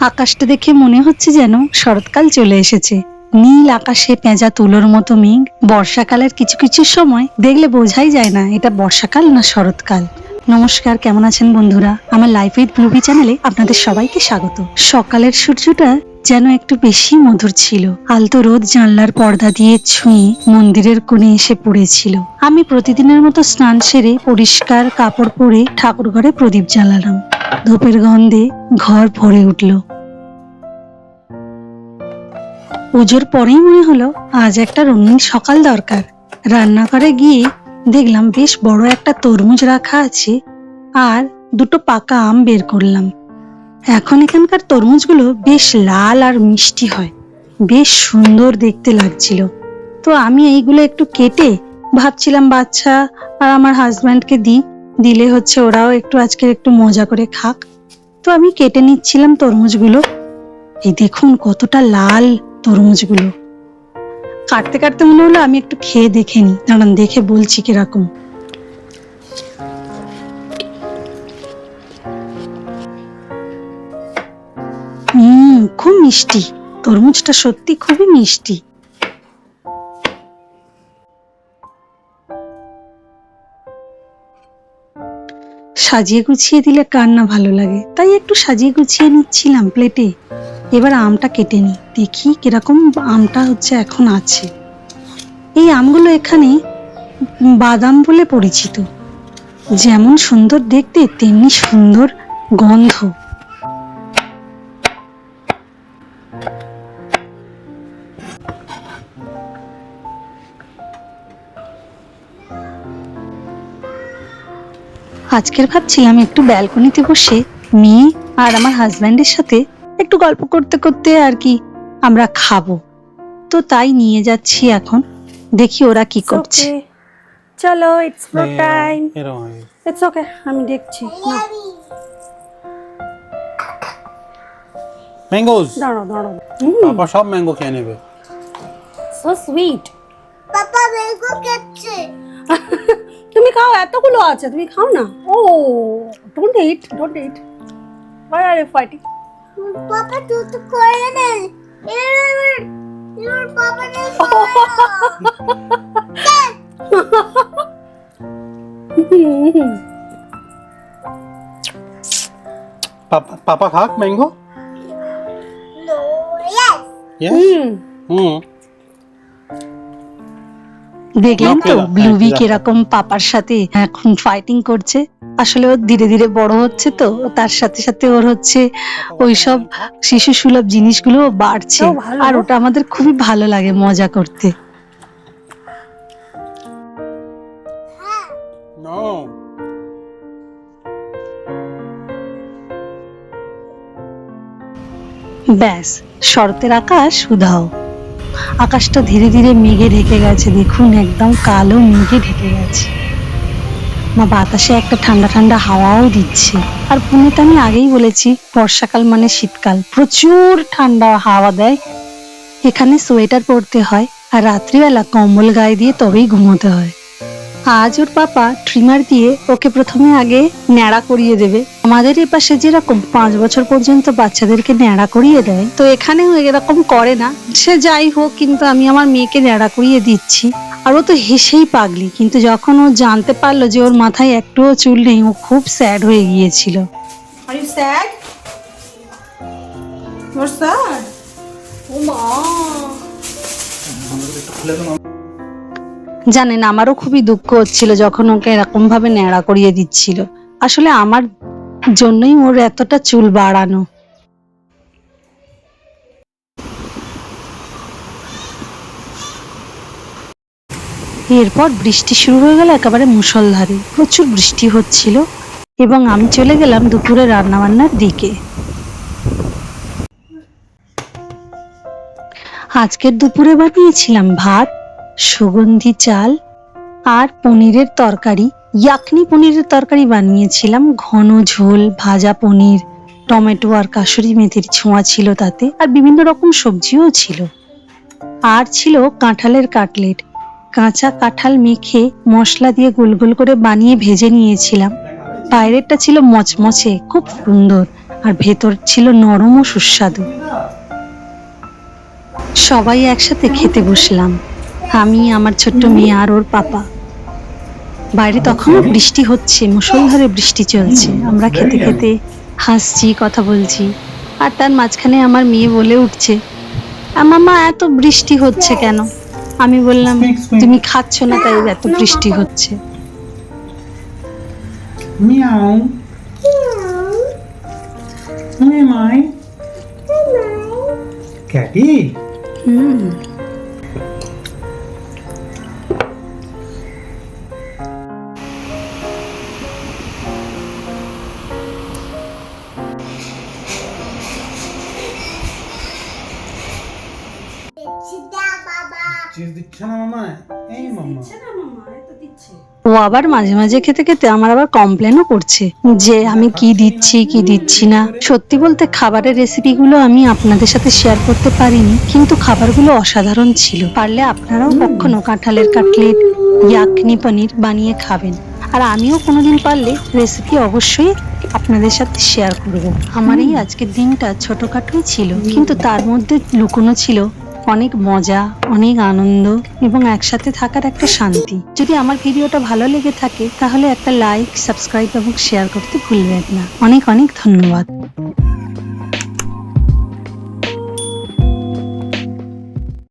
আকাশটা দেখে মনে হচ্ছে যেন শরৎকাল চলে এসেছে। নীল আকাশে পেঁজা তুলোর মতো মেঘ। বর্ষাকালের কিছু কিছু সময় দেখলে বোঝাই যায় না এটা বর্ষাকাল না শরৎকাল। নমস্কার, কেমন আছেন বন্ধুরা? আমার লাইফ উইথ ব্লুবি চ্যানেলে আপনাদের সবাইকে স্বাগত। সকালের সূর্যটা যেন একটু বেশি মধুর ছিল। আলতো রোদ জানলার পর্দা দিয়ে ছুঁয়ে মন্দিরের কোণে এসে পড়েছিল। আমি প্রতিদিনের মতো স্নান সেরে পরিষ্কার কাপড় পরে ঠাকুর ঘরে প্রদীপ জ্বালালাম। ধূপের গন্ধে ঘর ভরে উঠল। পুজোর পরেই মনে হলো, আজ একটা রঙিন সকাল দরকার। রান্নাঘরে গিয়ে দেখলাম বেশ বড় একটা তরমুজ রাখা আছে আর দুটো পাকা আম বের করলাম। এখন এখানকার তরমুজগুলো বেশ লাল আর মিষ্টি হয়, বেশ সুন্দর দেখতে লাগছিল। তো আমি এইগুলো একটু কেটে ভাবছিলাম, বাচ্চা আর আমার হাজব্যান্ডকে দিই দিলে হচ্ছে ওরাও একটু আজকে একটু মজা করে খাক। তো আমি কেটে নিচ্ছিলাম তরমুজগুলো। এই দেখুন কতটা লাল তরমুজগুলো। কাটতে কাটতে মনে হলো আমি একটু খেয়ে দেখে নি দাঁড়ান, দেখে বলছি কীরকম। হুম, খুব মিষ্টি। তরমুজটা সত্যি খুবই মিষ্টি। সাজিয়ে গুছিয়ে দিলে কার না ভালো লাগে? তাই একটু সাজিয়ে গুছিয়ে নিচ্ছিলাম প্লেটে এবার আমটা কেটে নিই। দেখি কীরকম আমটা হচ্ছে এখন আছে। এই আমগুলো এখানে বাদাম বলে পরিচিত। যেমন সুন্দর দেখতে, তেমনি সুন্দর গন্ধ। আজকের ভাবছিলাম একটু ব্যালকনিতে বসে মেয়ে আর আমার হাজব্যান্ডের সাথে একটু গল্প করতে করতে আর কি আমরা খাব। তো তাই নিয়ে যাচ্ছি এখন। দেখি ওরা কি করছে। চলো it's pro time it's okay আমি দেখছি। না, ম্যাঙ্গোস দাঁড়াও দাঁড়াও। পাপা সব ম্যাঙ্গো খেয়ে নেবে। সো সুইট পাপা ম্যাঙ্গো খাচ্ছে। তুমি খাও এতগুলো আছে তুমি খাও না। ও don't eat don't eat where are you fighting papa তুই তো করে নে এর এর পাপা নে পাপা পাপা খাক mango no yes yes hmm. দেখলেন তো ব্লুবি রাখো। কীরকম পাপার সাথে এখন ফাইটিং করছে। আসলে ও ধীরে ধীরে বড় হচ্ছে তো তার সাথে সাথে ওর হচ্ছে ওইসব শিশু সুলভ জিনিসগুলো বাড়ছে। আর ওটা আমাদের খুবই ভালো লাগে মজা করতে। ব্যাস শরতের আকাশ উধাও। আকাশটা ধীরে ধীরে মেঘে ঢেকে গেছে, দেখুন একদম কালো মেঘে ঢেকে গেছে। মা বাতাসে একটা ঠান্ডা ঠান্ডা হাওয়াও দিচ্ছে। আর পুনেতে আমি আগেই বলেছি, বর্ষাকাল মানে শীতকাল। প্রচুর ঠান্ডা হাওয়া দেয়। এখানে সোয়েটার পরতে হয় আর রাত্রিবেলা কম্বল গায়ে দিয়ে তবেই ঘুমোতে হয়। আজ ওর পাপা ট্রিমার দিয়ে ওকে প্রথমে আগে ন্যাড়া করিয়ে দেবে। আমাদের এ পাশে যেরকম পাঁচ বছর পর্যন্ত বাচ্চাদেরকে ন্যাড়া করিয়ে দেয় তো এখানেও এরকম করে না। সে যাই হোক কিন্তু আমি আমার মেয়েকে ন্যাড়া করিয়ে দিচ্ছি। আর ও তো হেসেই পাগলি কিন্তু যখন ও জানতে পারল যে ওর মাথায় একটুও চুল নেই ও খুব স্যাড হয়ে গিয়েছিল। Are you sad you sad ও মা জানেন, আমারও খুবই দুঃখ হচ্ছিল যখন ওকে এরকম ভাবে ন্যাড়া করিয়ে দিচ্ছিল। আসলে আমার জন্যই ওর এতটা চুল বাড়ানো। এরপর বৃষ্টি শুরু হয়ে গেল একেবারে মুষলধারে। প্রচুর বৃষ্টি হচ্ছিল এবং আমি চলে গেলাম দুপুরে রান্নাবান্নার দিকে। আজকের দুপুরে বানিয়েছিলাম ভাত সুগন্ধি চাল আর পনিরের তরকারি। ইয়াকনি পনিরের তরকারি বানিয়েছিলাম। ঘন ঝোল, ভাজা পনির, টমেটো আর কাসুরি মেথির ছোঁয়া ছিল তাতে। আর বিভিন্ন রকম সবজিও ছিল। আর ছিল কাঁঠালের কাটলেট। কাঁচা কাঁঠাল মেখে মশলা দিয়ে গোল গোল করে বানিয়ে ভেজে নিয়েছিলাম। বাইরেরটা ছিল মচমচে, খুব সুন্দর। আর ভেতর ছিল নরম ও সুস্বাদু। সবাই একসাথে খেতে বসলাম। আমি আমার ছোট্ট মেয়ে আর ওর পাপা। বাইরে তখনও বৃষ্টি হচ্ছে মুষলধারে বৃষ্টি চলছে। আমরা খেতে খেতে হাসছি কথা বলছি। আর তার মাঝখানে আমার মেয়ে বলে উঠছে মামা এত বৃষ্টি হচ্ছে কেন? আমি বললাম. তুমি খাচ্ছ না তাই এত বৃষ্টি হচ্ছে। মিয়াও। ক্যাটি? হুম। চিজ দিচ্ছে না মামা এই মামা। ও আবার মাঝে মাঝে খেতে খেতে আমার আবার কমপ্লেনও করছে যে আমি কি দিচ্ছি কি দিচ্ছি না। সত্যি বলতে খাবারের রেসিপিগুলো আমি আপনাদের সাথে শেয়ার করতে পারিনি কিন্তু খাবারগুলো অসাধারণ ছিল। পারলে আপনারাও কখনো কাঁঠালের কাটলেট ইয়াকনি পনির বানিয়ে খাবেন। আর আমিও কোনোদিন পারলে রেসিপি অবশ্যই আপনাদের সাথে শেয়ার করব। আমার এই আজকের দিনটা ছোটখাটোই ছিল কিন্তু তার মধ্যে লুকোনো ছিল অনেক মজা, অনেক আনন্দ এবং একসাথে থাকার একটা শান্তি। যদি আমার ভিডিওটা ভালো লেগে থাকে, তাহলে একটা লাইক সাবস্ক্রাইব এবং শেয়ার করতে ভুলবেন না। অনেক অনেক ধন্যবাদ।